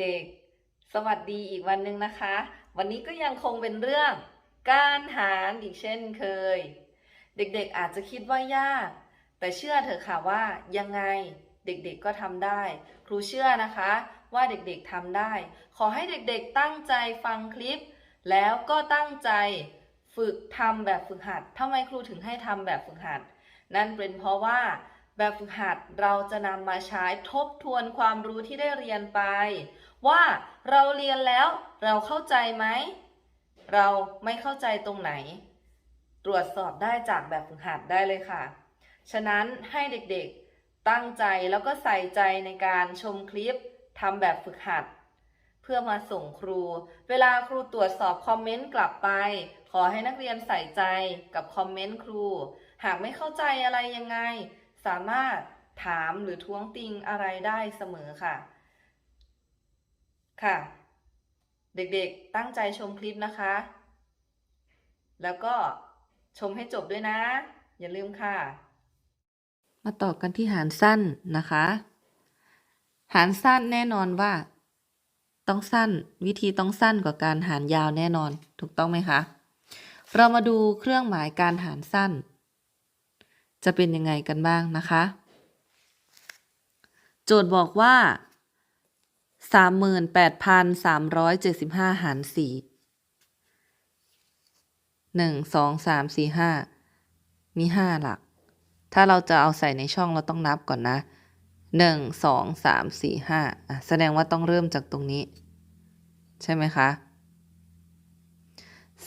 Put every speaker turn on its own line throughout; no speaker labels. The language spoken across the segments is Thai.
เด็กๆ สวัสดีอีกวันหนึ่งนะคะ วันนี้ก็ยังคงเป็นเรื่องการหารอีกเช่นเคย เด็กๆอาจจะคิดว่ายาก แต่เชื่อเถอะค่ะว่ายังไงเด็กๆก็ทำได้ ครูเชื่อนะคะว่าเด็กๆทำได้ ขอให้เด็กๆตั้งใจฟังคลิป แล้วก็ตั้งใจฝึกทำแบบฝึกหัดทำไมครูถึงให้ทำแบบฝึกหัด นั่นเป็นเพราะว่าแบบฝึกหัดเราจะนำมาใช้ทบทวนความรู้ที่ได้เรียนไป ว่าเราเรียนแล้วเราเข้าใจไหม เราไม่เข้าใจตรงไหน ตรวจสอบได้จากแบบฝึกหัดได้เลยค่ะ ฉะนั้นให้เด็กๆตั้งใจแล้วก็ใส่ใจในการชมคลิปทำแบบฝึกหัด เพื่อมาส่งครู เวลาครูตรวจสอบคอมเมนต์กลับไป ขอให้นักเรียนใส่ใจกับคอมเมนต์ครู หากไม่เข้าใจอะไรยังไง สามารถถามหรือท้วงติงอะไรได้เสมอค่ะ ค่ะ เด็กๆตั้งใจชมคลิปนะคะ แล้วก็ชมให้จบด้วยนะ อย่าลืมค่ะ มาต่อกันที่หารสั้นนะคะ หารสั้นแน่นอนว่า ต้องสั้นวิธีต้องสั้นกว่าการหารยาวแน่นอนถูกต้องไหมคะ เรามาดูเครื่องหมายการหารสั้น จะเป็นยังไงกันบ้างนะคะ โจทย์บอกว่า 38,375หาร4 1 2 3 4 5มี5หลัก ถ้าเราจะเอาใส่ในช่องเราต้องนับก่อนนะ1 2 3 4 5อะแสดงว่าต้องเริ่มจากตรงนี้ ใช่ไหมคะ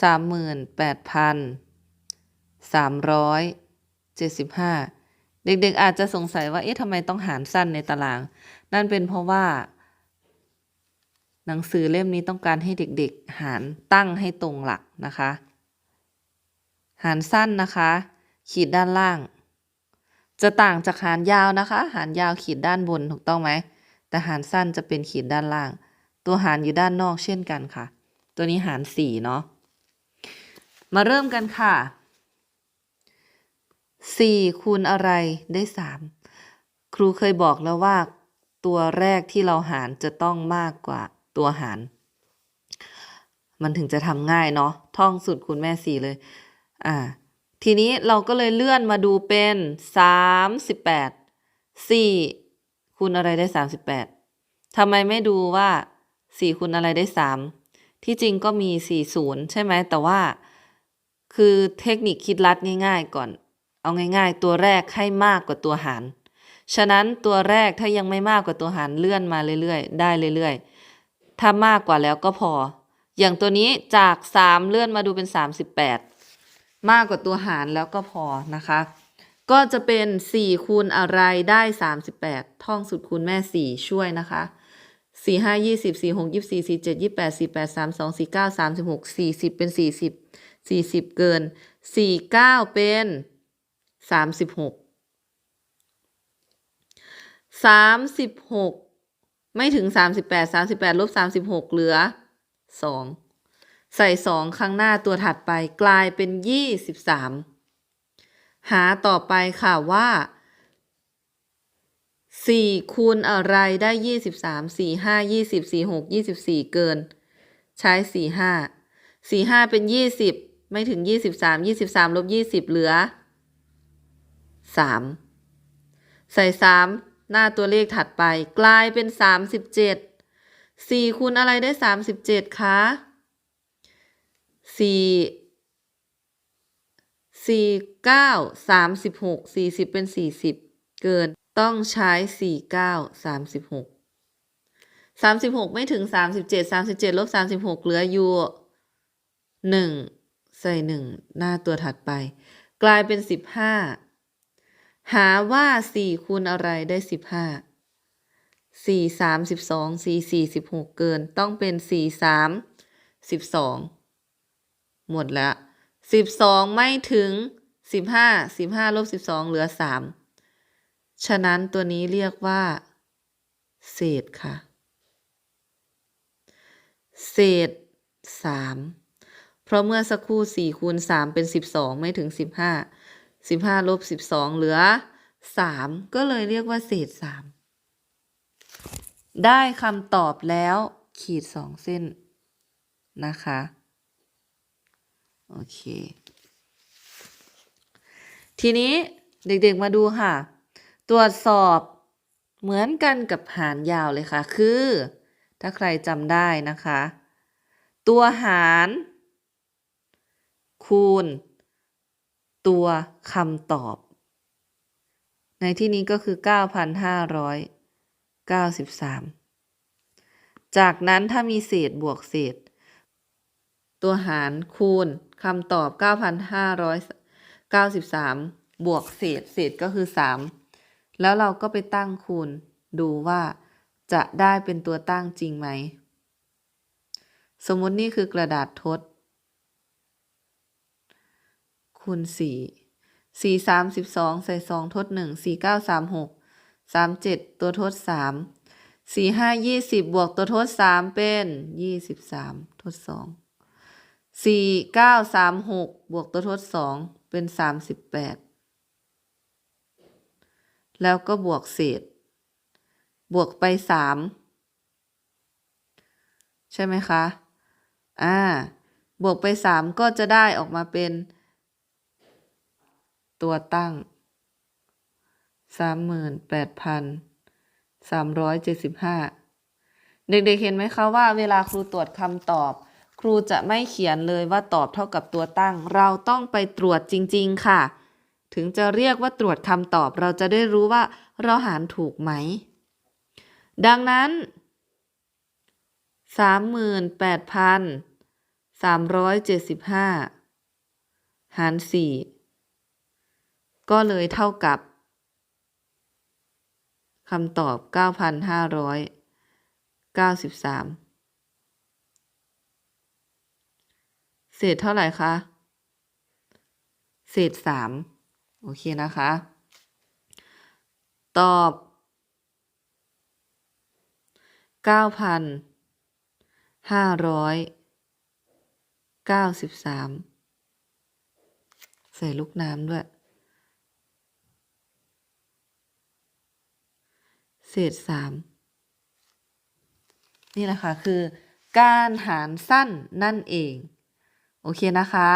38,375เด็กๆอาจจะสงสัยว่าเอ๊ะทำไมต้องหารสั้นในตาราง นั่นเป็นเพราะว่า หนังสือเล่มนี้ต้องการให้เด็กๆ หารตั้งให้ตรงหลักนะคะ หารสั้นนะคะ ขีดด้านล่าง จะต่างจากหารยาวนะคะ หารยาวขีดด้านบนถูกต้องไหม แต่หารสั้นจะเป็นขีดด้านล่าง ตัวหารอยู่ด้านนอกเช่นกันค่ะ ตัวนี้หารสี่เนาะ มาเริ่มกันค่ะสี่คูณอะไรได้สามครูเคยบอกแล้วว่าตัวแรกที่เราหารจะต้องมากกว่า ตัวหาร มันถึงจะทำง่ายเนาะท่องสุดคูณแม่สี่เลย อ่า ทีนี้เราก็เลยเลื่อนมาดูเป็นสามสิบแปดสี่คูณอะไรได้สามสิบแปดทำไมไม่ดูว่าสี่คูณอะไรได้สามที่จริงก็มีสี่ศูนย์ใช่ไหมแต่ว่า คือเทคนิคคิดลัดง่าย ๆ ก่อน เอาง่าย ๆ ตัวแรกให้มากกว่าตัวหารฉะนั้นตัวแรกถ้ายังไม่มากกว่าตัวหารเลื่อนมาเรื่อยๆ ได้เรื่อยๆ ถ้ามากกว่าแล้วก็พอ อย่างตัวนี้จากสามเลื่อนมาดูเป็นสามสิบแปดมากกว่าตัวหารแล้วก็พอนะคะ ก็จะเป็น4คูณอะไรได้38ท่องสุดคูณแม่4ช่วยนะคะ4 5 20 4 6 24 4 7 28 48 32 49 36 40เป็น40 40เกิน49เป็น36 36 ไม่ถึง38 38ลบ36เหลือ2ใส่สองข้างหน้าตัวถัดไปกลายเป็นยี่สิบสามหาต่อไปค่ะว่าสี่คูณอะไรได้ยี่สิบสามสี่ห้ายี่สิบสี่หกยี่สิบสี่เกิน ใช้สี่ห้าสี่ห้าเป็นยี่สิบไม่ถึงยี่สิบสามยี่สิบสามลบยี่สิบเหลือสามใส่สาม หน้าตัวเลขถัดไป กลายเป็นสามสิบเจ็ดสี่คูณอะไรได้สามสิบเจ็ดคะสี่สี่เก้าสามสิบหกสี่สิบเป็นสี่สิบเกินต้องใช้สี่เก้าสามสิบหกสามสิบหกไม่ถึงสามสิบเจ็ดสามสิบเจ็ดลบสามสิบหกเหลืออยู่หนึ่งใส่หนึ่งหน้าตัวถัดไป กลายเป็นสิบ หาว่าสี่คูณอะไรได้สิบห้าสี่สามสิบสองสี่สี่สิบหกเกิน ต้องเป็นสี่สามสิบสองหมดแล้วสิบสองไม่ถึงสิบห้าสิบห้าลบสิบสองเหลือสามฉะนั้นตัวนี้เรียกว่า เศษค่ะ เศษสามเพราะเมื่อสักครู่สี่คูณสามเป็นสิบสองไม่ถึงสิบห้า สิบห้าลบสิบสองเหลือสามก็เลยเรียกว่าเศษสามได้คำตอบแล้วขีดสองเส้นนะคะ โอเค ทีนี้เด็กๆมาดูค่ะ ตรวจสอบเหมือนกันกับหารยาวเลยค่ะ คือ ถ้าใครจำได้นะคะ ตัวหาร คูณ ตัวคำตอบ ในที่นี้ก็คือ 9,593 จากนั้นถ้ามีเศษบวกเศษ ตัวหารคูณคำตอบ 9,593 บวกเศษเศษก็คือ 3 แล้วเราก็ไปตั้งคูณดูว่าจะได้เป็นตัวตั้งจริงไหม สมมตินี่คือกระดาษทด คูณสี่สี่สามสิบสองใส่สองทดหนึ่งสี่เก้าสามหกสามเจ็ดตัวทดสามสี่ห้ายี่สิบบวกตัวทดสามเป็นยี่สิบสามทดสองสี่เก้าสามหกบวกตัวทดสองเป็นสามสิบแปดแล้วก็บวกเศษ บวกไปสามใช่ไหมคะ อ่า บวกไปสามก็จะได้ออกมาเป็น ตัวตั้ง 38,375 เด็กๆเห็นไหมคะว่าเวลาครูตรวจคำตอบ ครูจะไม่เขียนเลยว่าตอบเท่ากับตัวตั้ง เราต้องไปตรวจจริง ๆ ค่ะ ถึงจะเรียกว่าตรวจคำตอบเราจะได้รู้ว่าเราหารถูกไหม ดังนั้น 38,375 หาร 4 ก็เลยเท่ากับคำตอบ 9,593 เศษเท่าไหร่คะ เศษ 3 โอเคนะคะ ตอบ 9,593 ใส่ลูกน้ำด้วย เศษสามนี่แหละค่ะคือการหารสั้นนั่นเอง โอเคนะคะ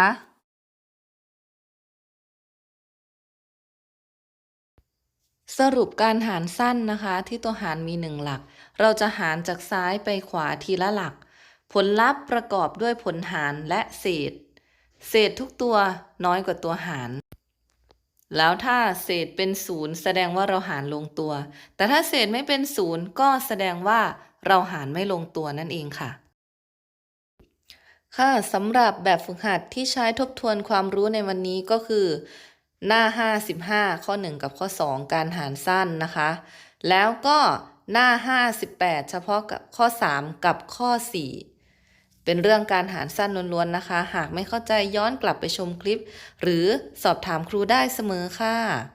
สรุปการหารสั้นนะคะ ที่ตัวหารมีหนึ่งหลัก เราจะหารจากซ้ายไปขวาทีละหลัก ผลลัพธ์ประกอบด้วยผลหารและเศษ เศษทุกตัวน้อยกว่าตัวหาร แล้วถ้าเศษเป็นศูนย์แสดงว่าเราหารลงตัว แต่ถ้าเศษไม่เป็นศูนย์ก็แสดงว่าเราหารไม่ลงตัวนั่นเองค่ะ ค่ะสำหรับแบบฝึกหัดที่ใช้ทบทวนความรู้ในวันนี้ก็คือ หน้า 55 ข้อ 1 กับข้อ 2 การหารสั้นนะคะ แล้วก็หน้า 58 เฉพาะกับข้อ 3 กับข้อ 4 เป็นเรื่องการหารสั้นล้วนๆนะคะ หากไม่เข้าใจย้อนกลับไปชมคลิป หรือสอบถามครูได้เสมอค่ะ